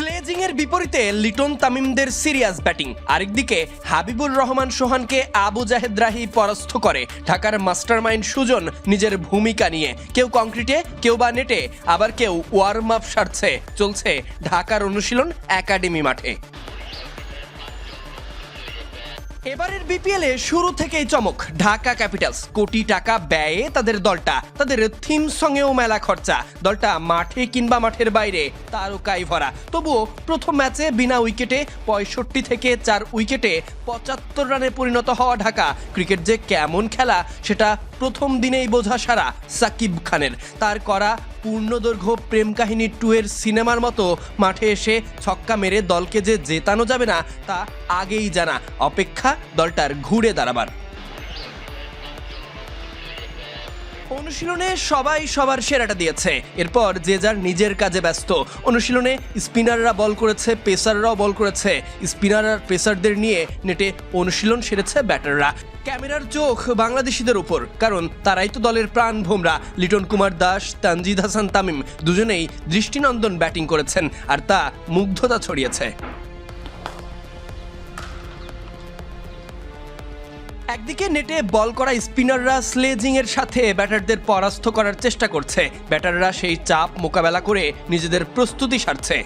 Sledging এর বিপরীতে Liton তামিমদের serious batting. আরেকদিকে হাবিবুর রহমান সোহানকে আবু জাহেদ রাহি পরাস্ত করে। ঢাকার মাস্টারমাইন্ড সুজন নিজের ভূমিকা নিয়ে। কেউ কংক্রিটে, কেউ বা নেটে, আবার কেউ ওয়ার্ম আপ সারছে। চলছে ঢাকার অনুশীলন একাডেমি মাঠে। এবারের বিপিএল এ শুরু থেকেই চমক। ঢাকা ক্যাপিটালস কোটি টাকা ব্যয়ে তাদের দলটা, তাদের থিম সঙ্গেও মেলা খরচা। দলটা মাঠে কিংবা মাঠের বাইরে, তারকাই ভরা। তবুও প্রথম ম্যাচে বিনা উইকেটে পঁয়ষট্টি থেকে চার উইকেটে পঁচাত্তর রানে পরিণত হওয়া ঢাকা। ক্রিকেট যে কেমন খেলা, সেটা প্রথম দিনেই বোঝা সারা সাকিব খানের। তার করা পূর্ণদৈর্ঘ্য প্রেম কাহিনী টু এর সিনেমার মতো মাঠে এসে ছক্কা মেরে দলকে যে জেতানো যাবে না, তা আগেই জানা। অপেক্ষা দলটার ঘুরে দাঁড়াবার। অনুশীলনে সবাই সবার সেরাটা দিয়েছে। এরপর যে যার নিজের কাজে ব্যস্ত। অনুশীলনে স্পিনাররা বল করেছে, পেসাররাও বল করেছে। স্পিনার আর পেসারদের নিয়ে নেটে অনুশীলন সেরেছে ব্যাটাররা। ক্যামেরার চোখ বাংলাদেশিদের উপর, কারণ তারাই তো দলের প্রাণ ভোমরা। লিটন কুমার দাস, তানজিদ হাসান তামিম দুজনেই দৃষ্টিনন্দন ব্যাটিং করেছেন, আর তা মুগ্ধতা ছড়িয়েছে। একদিকে নেটে বল করা স্পিনাররা স্লেজিং এর সাথে ব্যাটারদের পরাস্ত করার চেষ্টা করছে। ব্যাটাররা সেই চাপ মোকাবেলা করে নিজেদের প্রস্তুতি সারছে।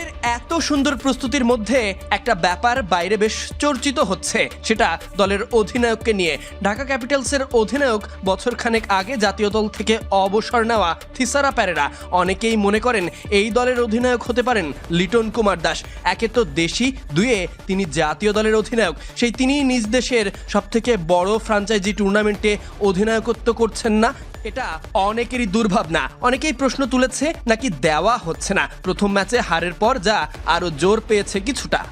দলের এত সুন্দর প্রস্তুতির মধ্যে একটা ব্যাপার বাইরে বেশ চর্চিত হচ্ছে। সেটা দলের অধিনায়ককে নিয়ে। ঢাকা ক্যাপিটালসের অধিনায়ক বছরখানেক আগে জাতীয় দল থেকে অবসর নেওয়া থিসারা প্যারেরা অনেকেই মনে করেন এই দলের অধিনায়ক হতে পারেন লিটন কুমার দাস। একে তো দেশি, দুয়ে তিনি জাতীয় দলের অধিনায়ক। সেই তিনি নিজ দেশের সবথেকে বড় ফ্রাঞ্চাইজি টুর্নামেন্টে অধিনায়কত্ব করছেন না এটা অনেকেরই দুর্ভাবনা। অনেকেই প্রশ্ন তুলেছে নাকি দেওয়া হচ্ছে না। প্রথম ম্যাচে হারের পর যা আরও জোর পেয়েছে কিছুটা।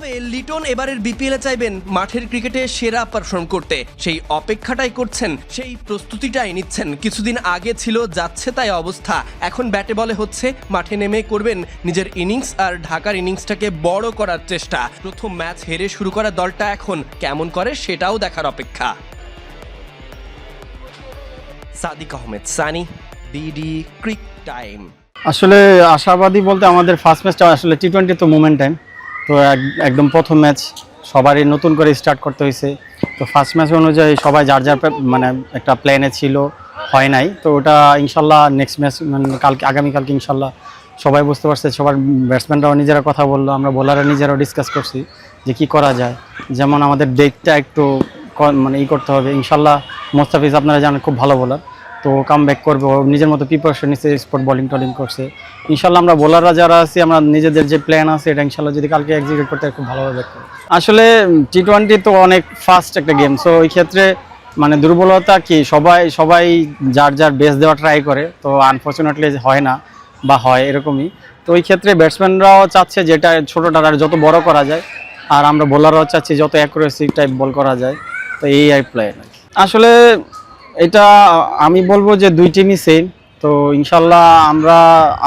তবে লিটন এবারের বিপিএলে চাইবেন মাঠের ক্রিকেটে সেরা পারফর্ম করতে। সেই অপেক্ষাটাই করছেন, সেই প্রস্তুতিটাই নিচ্ছেন। কিছুদিন আগে ছিল, যাচ্ছে তাই অবস্থা। এখন ব্যাটে বলে হচ্ছে, মাঠে নেমে করবেন নিজের ইনিংস আর ঢাকার ইনিংসটাকে বড় করার চেষ্টা। প্রথম ম্যাচ হেরে শুরু করা দলটা এখন কেমন করে সেটাও দেখার অপেক্ষা। Sadiq Ahmed, Sunny, BD, cric time. আসলে আশাবাদী বলতে আমাদের ফার্স্ট ম্যাচটা আসলে টি টোয়েন্টি তো মোমেন্ট টাইম তো এক- একদম প্রথম ম্যাচ সবারই নতুন করে স্টার্ট করতে হয়েছে। তো ফার্স্ট ম্যাচ অনুযায়ী সবাই যার যার মানে একটা প্ল্যানে ছিল, হয় নাই। তো ওটা ইনশাল্লাহ নেক্সট ম্যাচ মানে কালকে, আগামীকালকে ইনশাল্লাহ সবাই বুঝতে পারছে, সবার ব্যাটসম্যানরাও নিজেরা কথা বলল, আমরা বোলাররা নিজেরাও ডিসকাস করছি যে কি করা যায়। যেমন আমাদের ডেটটা একটু মানে ই করতে হবে। ইনশাল্লাহ মোস্তাফিজ আপনারা জানেন, খুব ভালো বোলার তো কাম ব্যাক করবে। নিজের মতো প্রিপারেশন নিচ্ছে স্পোর্ট বলিং টলিং করছে। ইনশাল্লাহ আমরা বোলাররা যারা আছি, আমরা নিজেদের যে প্ল্যান আছে, এটা ইনশাল্লাহ যদি কালকে এক্সিকিউট করতে খুব ভালোভাবে। আসলে টি টোয়েন্টি তো অনেক ফাস্ট একটা গেম সো ওই ক্ষেত্রে মানে দুর্বলতা কি, সবাই সবাই যার যার বেস দেওয়া ট্রাই করে, তো আনফর্চুনেটলি হয় না, বা হয় এরকমই। তো ওই ক্ষেত্রে ব্যাটসম্যানরাও চাচ্ছে যেটা ছোটোটা আর যত বড় করা যায়, আর আমরা বোলাররাও চাচ্ছি যত অ্যাকুরেসি টাইপ বল করা যায়, তো এই আই প্ল্যান আসলে এটা আমি বলব যে দুই টিমই সেম তো ইনশাল্লাহ আমরা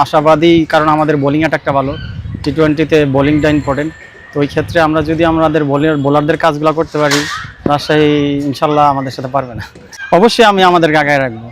আশাবাদী, কারণ আমাদের বোলিং অ্যাটাকটা ভালো। টি টোয়েন্টিতে বোলিংটা ইম্পর্টেন্ট তো ওই ক্ষেত্রে আমরা যদি আমাদের বোলিং বোলারদের কাজগুলো করতে পারি, রাজশাহী ইনশাল্লাহ আমাদের সাথে পারবে না। অবশ্যই আমি আমাদের আগায় রাখব।